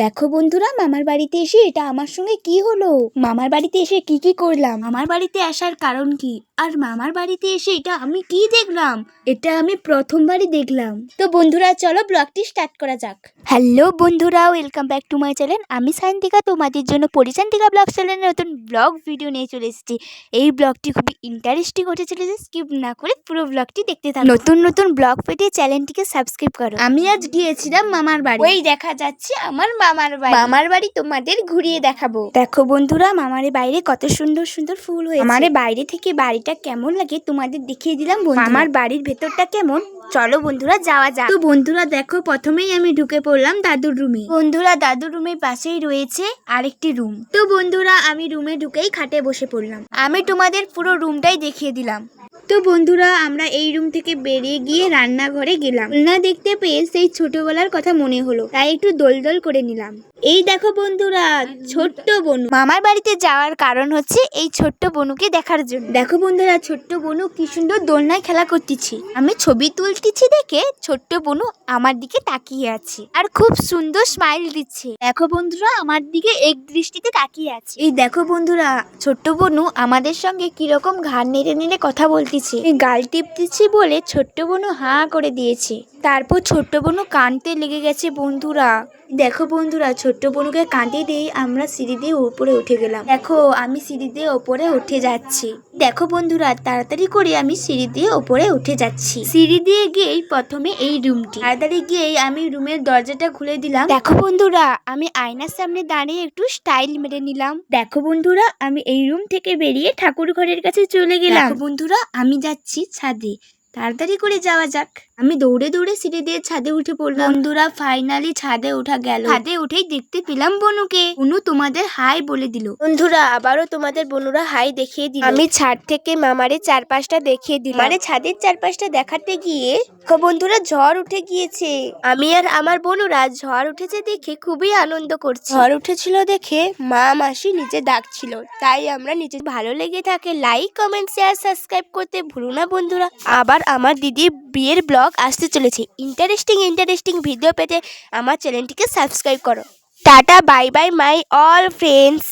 দেখো বন্ধুরা মামার বাড়িতে এসে এটা আমার সঙ্গে কি হলো? মামার বাড়িতে এসে কি কি করলাম? মামার বাড়িতে আসার কারণ কি? আর মামার বাড়িতে এসে এটা আমি কি দেখলাম? এটা আমি প্রথমবারই দেখলাম। তো বন্ধুরা চলো ব্লগটি স্টার্ট করা যাক। হ্যালো বন্ধুরা welcome back to my channel. আমি সায়ন্তিকা তোমাদের জন্য পরিচান্তিকা ব্লগ চ্যানেলের নতুন ব্লগ ভিডিও নিয়ে চলে এসেছি। এই ব্লগটি খুবই ইন্টারেস্টিং হতে চলেছে স্কিপ না করে পুরো ব্লগটি দেখতে থাকো। নতুন নতুন ব্লগ পেতে চ্যানেলটিকে সাবস্ক্রাইব করো। আমি আজ গিয়েছিলাম মামার বাড়ি। ওই দেখা যাচ্ছে আমার মামার বাড়ি। মামার বাড়ি তোমাদের ঘুরিয়ে দেখাবো। দেখো বন্ধুরা মামারে বাইরে কত সুন্দর সুন্দর ফুল হয়েছে। আমারে বাইরে থেকে বাড়িটা কেমন লাগে তোমাদের দেখিয়ে দিলাম আমার বাড়ির ভেতরটা কেমন? চলো বন্ধুরা যাওয়া যাক। তো বন্ধুরা দেখো প্রথমেই আমি ঢুকে পড়লাম দাদুর রুমে। বন্ধুরা দাদুর রুমের পাশেই রয়েছে আরেকটি রুম। তো বন্ধুরা আমি রুমে ঢুকেই খাটে বসে পড়লাম। আমি তোমাদের পুরো রুমটাই দেখিয়ে দিলাম। তো বন্ধুরা আমরা এই রুম থেকে বেরিয়ে গিয়ে রান্নাঘরে গেলাম। না দেখতে পেয়ে সেই ছোটবেলার কথা মনে হলো তাই একটু দোল দোল করে নিলাম। এই দেখো বন্ধুরা ছোট্ট বনু। মামার বাড়িতে যাওয়ার কারণ হচ্ছে এই ছোট্ট বনুকে দেখার জন্য। দেখো বন্ধুরা ছোট্ট বনু কি সুন্দর দোলনায় খেলা করতেছি। আমি ছবি তুলতেছি দেখে ছোট্ট বনু আমার দিকে তাকিয়ে আছে আর খুব সুন্দর স্মাইল দিচ্ছে। দেখো বন্ধুরা আমার দিকে এক দৃষ্টিতে তাকিয়ে আছে। এই দেখো বন্ধুরা ছোট্ট বনু আমাদের সঙ্গে কীরকম ঘাড় নেড়ে নেড়ে কথা এই গাল টিপতেছে বলে ছোট্ট বোনও হাঁ করে দিয়েছে। তারপর ছোট্ট বোনও কাঁদতে লেগে গেছে বন্ধুরা। দেখো বন্ধুরা, ছোট্ট বনুকে কাঁদিয়ে দিয়ে আমরা সিঁড়ি দিয়ে উপরে উঠে গেলাম। দেখো, আমি সিঁড়ি দিয়ে ওপরে উঠে যাচ্ছি। দেখো বন্ধুরা, তাড়াতাড়ি করে আমি সিঁড়ি দিয়ে ওপরে উঠে যাচ্ছি। সিঁড়ি দিয়ে গিয়েই প্রথমে এই রুমটি। তাড়াতাড়ি গিয়ে আমি রুমের দরজাটা খুলে দিলাম। দেখো বন্ধুরা, আমি আয়নার সামনে দাঁড়িয়ে একটু স্টাইল মেরে নিলাম। দেখো বন্ধুরা, আমি এই রুম থেকে বেরিয়ে ঠাকুর ঘরের কাছে চলে গেলাম। বন্ধুরা, আমি যাচ্ছি ছাদে। তাড়াতাড়ি করে যাওয়া যাক। আমি দৌড়ে দৌড়ে সিঁড়ি দিয়ে ছাদে উঠে পড়লাম। বন্ধুরা ফাইনালি ছাদে ওঠা গেল। ছাদে উঠেই দেখতে পেলাম বনুকে। বনু তোমাদের হাই বলে দিল। বন্ধুরা, আবারও তোমাদের বনুরা হাই দেখিয়ে দিল। আমি ছাদ থেকে মামারে চারপাশটা দেখিয়ে দিলাম। মানে ছাদের চারপাশটা দেখাতে গিয়ে বন্ধুরা, ঝড় উঠে গিয়েছে। আমি আর আমার বনুরা ঝড় উঠেছে দেখে খুবই আনন্দ করছি। ঝড় উঠেছিল দেখে মা মাসি নিচে ডাকছিল। তাই আমরা নিচে ভালো লেগে থাকে লাইক কমেন্ট শেয়ার সাবস্ক্রাইব করতে ভুলো না বন্ধুরা। আবার আমার দিদির বিয়ের ব্লগ আসতে চলেছে। ইন্টারেস্টিং ইন্টারেস্টিং ভিডিও পেতে আমার চ্যানেলটিকে সাবস্ক্রাইব করো। Tata bye bye my all friends